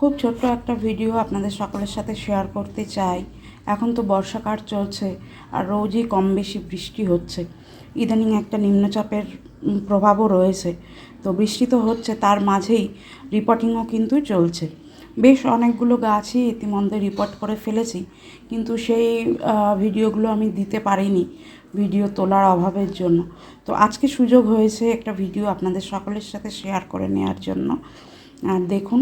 খুব ছোট্ট একটা ভিডিও আপনাদের সকলের সাথে শেয়ার করতে চাই। এখন তো বর্ষাকাল চলছে আর রোজই কম বেশি বৃষ্টি হচ্ছে। ইদানিং একটা নিম্নচাপের প্রভাবও রয়েছে। তো বৃষ্টি তো হচ্ছে, তার মাঝেই রিপোর্টিংও কিন্তু চলছে। বেশ অনেকগুলো গাছই ইতিমধ্যে রিপোর্ট করে ফেলেছি, কিন্তু সেই ভিডিওগুলো আমি দিতে পারিনি ভিডিও তোলার অভাবের জন্য। তো আজকে সুযোগ হয়েছে একটা ভিডিও আপনাদের সকলের সাথে শেয়ার করে নেওয়ার জন্য। আর দেখুন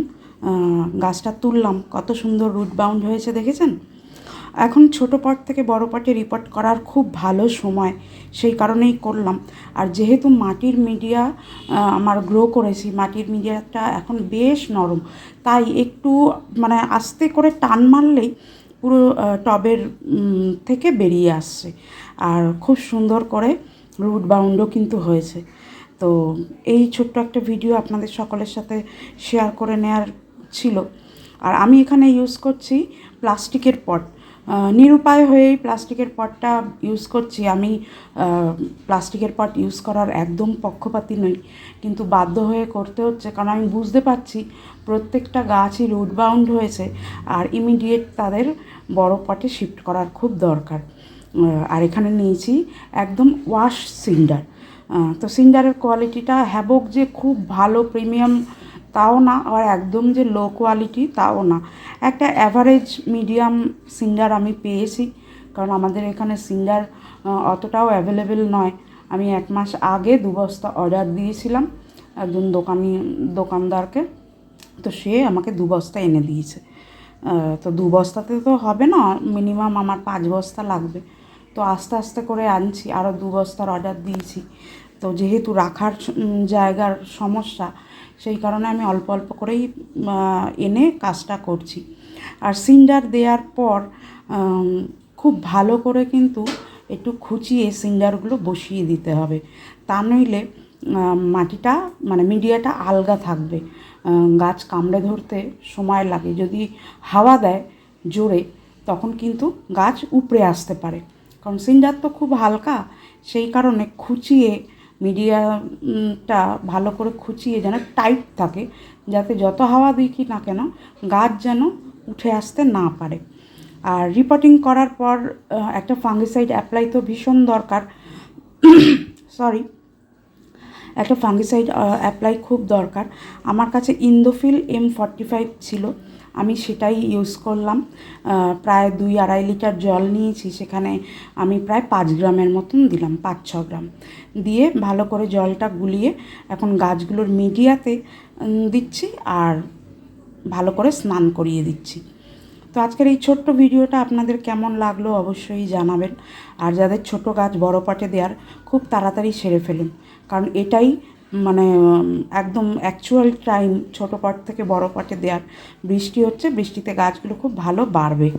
গাছটা তুললাম। কত সুন্দর রুট বাউন্ড হয়েছে, দেখেছেন? এখন ছোট পট থেকে বড় পটে রিপোর্ট করার খুব ভালো সময়। সেই কারণেই করলাম। আর যেহেতু মাটির মিডিয়া আমার গ্রো করেছি, মাটির মিডিয়াটা এখন বেশ নরম। তাই একটু মানে আস্তে করে টান মারলেই পুরো টবের থেকে বেরিয়ে আসছে। আর খুব সুন্দর করে রুট বাউন্ডও কিন্তু হয়েছে। তো এই ছোট্ট একটা ভিডিও আপনাদের সকলের সাথে শেয়ার করে নেওয়ার ছিল। আর আমি এখানে ইউজ করছি প্লাস্টিকের পট। নিরুপায় হয়েই প্লাস্টিকের পটটা ইউজ করছি। আমি প্লাস্টিকের পট ইউজ করার একদম পক্ষপাতী নই। কিন্তু বাধ্য হয়ে করতে হচ্ছে কারণ আমি বুঝতে পারছি প্রত্যেকটা গাছই রুট বাউন্ড হয়েছে আর ইমিডিয়েট তাদের বড় পটে শিফট করার খুব দরকার। আর এখানে নিয়েছি একদম ওয়াশ সিন্ডার তো সিন্ডারের কোয়ালিটিটা হ্যাবক যে খুব ভালো প্রিমিয়াম তাও না, আবার একদম যে লো কোয়ালিটি তাও না। একটা অ্যাভারেজ মিডিয়াম সিঙ্গার আমি পেয়েছি, কারণ আমাদের এখানে সিঙ্গার অতটাও অ্যাভেলেবেল নয়। আমি এক মাস আগে দু বস্তা অর্ডার দিয়েছিলাম একজন দোকানি, দোকানদারকে। তো সে আমাকে দু বস্তা এনে দিয়েছে। তো দু বস্তাতে তো হবে না মিনিমাম আমার পাঁচ বস্তা লাগবে। তো আস্তে আস্তে করে আনছি আরও দু বস্তার অর্ডার দিয়েছি। তো যেহেতু রাখার জায়গার সমস্যা, সেই কারণে আমি অল্প অল্প করেই এনে কাজটা করছি। আর সিন্ডার দেওয়ার পর খুব ভালো করে কিন্তু একটু খুঁচিয়ে সিন্ডারগুলো বসিয়ে দিতে হবে। তা নইলে মাটিটা মানে মিডিয়াটা আলগা থাকবে। গাছ কামড়ে ধরতে সময় লাগে। যদি হাওয়া দেয় জোরে, তখন কিন্তু গাছ উপড়ে আসতে পারে। কারণ সিন্ডার তো খুব হালকা, সেই কারণে খুঁচিয়ে মিডিয়াটা ভালো করে খুঁচিয়ে যেন টাইট থাকে, যাতে যত হাওয়া দিই কি না কেন গাছ যেন উঠে আসতে না পারে। আর রিপোর্টিং করার পর একটা ফাঙ্গিসাইড অ্যাপ্লাই তো ভীষণ দরকার। সরি একটা ফাঙ্গিসাইড অ্যাপ্লাই খুব দরকার। আমার কাছে ইন্দোফিল এম ফর্টি ফাইভ ছিল। আমি সেটাই ইউজ করলাম। প্রায় দুই আড়াই লিটার জল নিয়েছি, সেখানে আমি প্রায় পাঁচ গ্রামের মতন দিলাম, পাঁচ ছ গ্রাম। দিয়ে ভালো করে জলটা গুলিয়ে এখন গাছগুলোর মিডিয়াতে দিচ্ছি আর ভালো করে স্নান করিয়ে দিচ্ছি। তো আজকের এই ছোট্ট ভিডিওটা আপনাদের কেমন লাগল অবশ্যই জানাবেন। আর যাদের ছোট গাছ বড় পাটে দেওয়ার খুব তাড়াতাড়ি সেরে ফেলুন। কারণ এটাই মানে একদম অ্যাকচুয়াল টাইম ছোটো পাট থেকে বড় পাটে দেওয়ার বৃষ্টি হচ্ছে। বৃষ্টিতে গাছগুলো খুব ভালো বাড়বে।